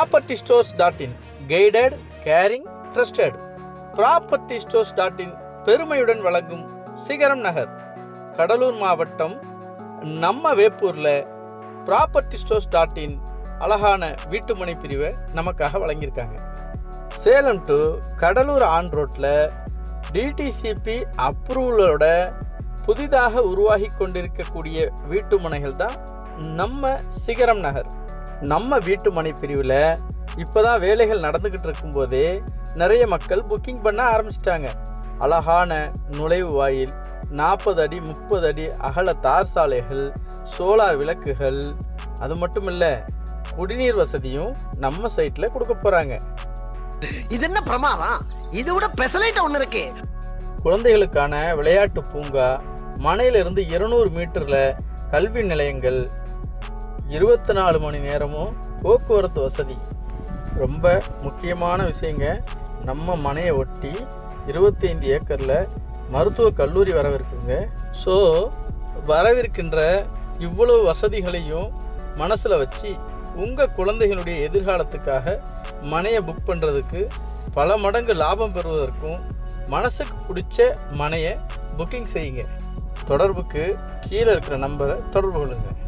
Property stores dot in guided caring trusted property stores dot in பெருமையுடன் வழங்கும் சிகரம் நகர். கடலூர் மாவட்டம் நம்ம வேப்பூரில் ப்ராப்பர்ட்டி ஸ்டோர்ஸ் டாட் இன் அழகான வீட்டுமனை பிரிவை நமக்காக வழங்கியிருக்காங்க. சேலம் டு கடலூர் ஆன் ரோட்டில் டிடிசிபி அப்ரூவலோட புதிதாக உருவாகி கொண்டிருக்கக்கூடிய வீட்டுமனைகள் தான் நம்ம சிகரம் நகர். நம்ம வீட்டுமனை பிரிவில் இப்போ தான் வேலைகள் நடந்துக்கிட்டு இருக்கும்போதே நிறைய மக்கள் புக்கிங் பண்ண ஆரம்பிச்சிட்டாங்க. அழகான நுழைவு வாயில் நாற்பது அடி முப்பது அடி அகல தார் சாலைகள் சோலார் விளக்குகள். அது மட்டும் இல்லை குடிநீர் வசதியும் நம்ம சைட்டில் கொடுக்க போகிறாங்க இது என்ன பிரமாதம்? இது விட பெசலைட் ஒண்ணு இருக்கு. குழந்தைகளுக்கான விளையாட்டு பூங்கா மனையிலிருந்து இருநூறு மீட்டரில் கல்வி நிலையங்கள் இருபத்தி நாலு மணி நேரமும் போக்குவரத்து வசதி. ரொம்ப முக்கியமான விஷயங்க. நம்ம மனையை ஒட்டி இருபத்தைந்து ஏக்கரில் மருத்துவ கல்லூரி வரவிருக்குங்க. ஸோ வரவிருக்கின்ற இவ்வளவு வசதிகளையும் மனசில் வச்சு உங்கள் குழந்தைகளுடைய எதிர்காலத்துக்காக மனையை புக் பண்ணுறதுக்கு பல மடங்கு லாபம் பெறுவதற்கும் மனசுக்கு பிடிச்ச மனையை புக்கிங் செய்யுங்க. தொடர்புக்கு கீழே இருக்கிற நம்பரை தொடர்பு கொள்ளுங்கள்